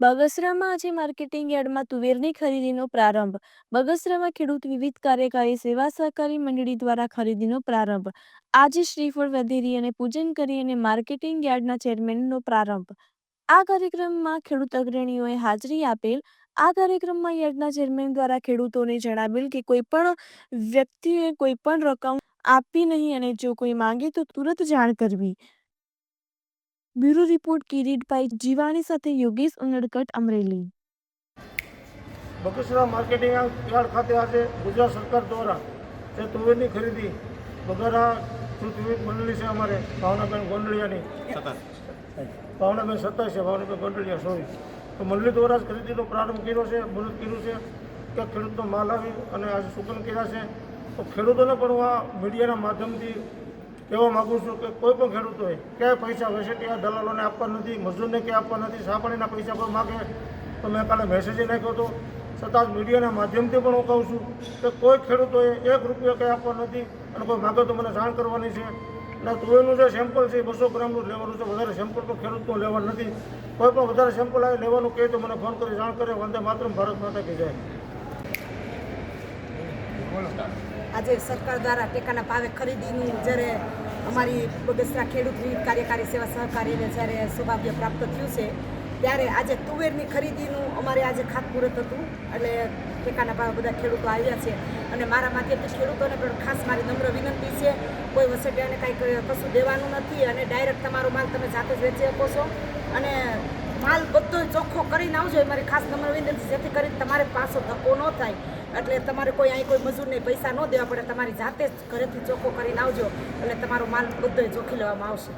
બગસરામાં આજે માર્કેટિંગ યાર્ડમાં તુવેરની ખરીદીનો પ્રારંભ. બગસરામાં ખેડૂત વિવિધ કાર્યકારી સેવા સહકારી મંડળી દ્વારા ખરીદીનો પ્રારંભ. આજે શ્રીફળ વધેરી અને પૂજન કરી અને માર્કેટિંગ યાર્ડના ચેરમેનનો પ્રારંભ. આ કાર્યક્રમમાં ખેડૂત અગ્રણીઓએ હાજરી આપેલ. આ કાર્યક્રમમાં યાર્ડના ચેરમેન દ્વારા ખેડૂતોને જણાવેલ કે કોઈ પણ વ્યક્તિએ કોઈ પણ રકમ આપવી નહીં અને જો કોઈ માંગે તો તુરંત જાણ કરવી. બ્યુરો રિપોર્ટ કિરીટભાઈ જીવાણી સાથે યોગેશ ઉનડકટ અમરેલી. બગસરા માર્કેટિંગ યાર્ડ ખાતે આજે ગુજરાત સરકાર દ્વારા જે તુવેરની ખરીદી બગારા તુવેર મંડળી છે અમારે ભાવનાબેન ગોંડલિયાની. ભાવનાબેન સત્તાવીસ છે ભાવનાબેન ગોંડલિયા સોરી તો મંડળી દ્વારા જ ખરીદીનો પ્રારંભ કર્યો છે, મુહૂર્ત કર્યું છે કે ખેડૂતનો માલ આવી અને આજે સુકન કર્યા છે. તો ખેડૂતોને પણ હું આ મીડિયાના માધ્યમથી કહેવા માગું છું કે કોઈ પણ ખેડૂતોએ ક્યાંય પૈસા વેસેટિયા દલાલોને આપવા નથી, મજૂરને ક્યાંય આપવા નથી સાપણીના પૈસા કોઈ માગે. તો મેં કાલે મેસેજ નાખ્યો હતો. છતાં મીડિયાના માધ્યમથી પણ હું કહું છું કે કોઈ ખેડૂતોએ એક રૂપિયો કંઈ આપવા નથી અને કોઈ માગે તો મને જાણ કરવાની છે. અને તુવેરનું જે સેમ્પલ છે બસો ગ્રામનું લેવાનું છે. વધારે સેમ્પલ તો ખેડૂતનું લેવાનું નથી. કોઈ પણ વધારે સેમ્પલ આવે, લેવાનું કહે તો મને ફોન કરી, જાણ કરે. વંદે માત્ર ભારત માતા કહી જાય. આજે સરકાર દ્વારા ટેકાના ભાવે ખરીદીનું જ્યારે અમારી બગસરા ખેડૂત કાર્યકારી સેવા સહકારીને જ્યારે સૌભાગ્ય પ્રાપ્ત થયું છે, ત્યારે આજે તુવેરની ખરીદીનું અમારે આજે ખાતમુહૂર્ત હતું. એટલે ટેકાના ભાવે બધા ખેડૂતો આવ્યા છે. અને મારા માધ્યમથી ખેડૂતોને પણ ખાસ મારી નમ્ર વિનંતી છે, કોઈ વસેટિયાને કાંઈ કશું દેવાનું નથી અને ડાયરેક્ટ તમારો માલ તમે જાતે જ વેચી શકો છો. અને માલ બધો ચોખ્ખો કરીને આવજો, એ મારી ખાસ નમ્ર વિનંતી જેથી કરીને તમારે પાછો ધક્કો ન થાય. એટલે તમારે કોઈ અહીં કોઈ મજૂરને પૈસા ન દેવા પડે, તમારી જાતે જ ઘરેથી ચોખ્ખો કરીને આવજો. એટલે તમારો માલ બધો ચોખ્ખી લેવામાં આવશે.